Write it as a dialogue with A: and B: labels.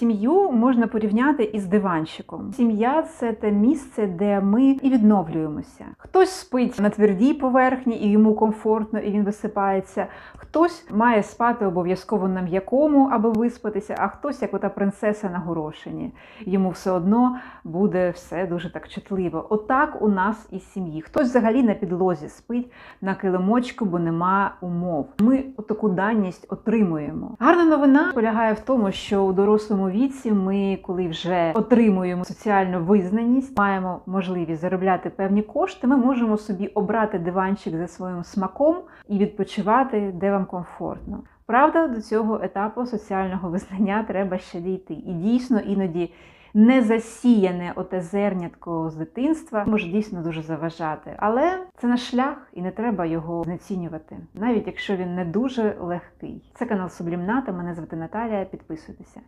A: Сім'ю можна порівняти із диванчиком. Сім'я це те місце, де ми і відновлюємося. Хтось спить на твердій поверхні, і йому комфортно, і він висипається. Хтось має спати обов'язково на м'якому, аби виспатися, а хтось, як ота принцеса на горошині. Йому все одно буде все дуже так чутливо. Отак у нас із сім'ї. Хтось взагалі на підлозі спить на килимочку, бо нема умов. Ми таку даність отримуємо. Гарна новина полягає в тому, що у дорослому віці ми, коли вже отримуємо соціальну визнаність, маємо можливість заробляти певні кошти, ми можемо собі обрати диванчик за своїм смаком і відпочивати, де вам комфортно. Правда, до цього етапу соціального визнання треба ще дійти. І дійсно іноді не засіяне оте зернятко з дитинства може дійсно дуже заважати. Але це наш шлях, і не треба його знецінювати, навіть якщо він не дуже легкий. Це канал Сублімната. Мене звати Наталія. Підписуйтеся.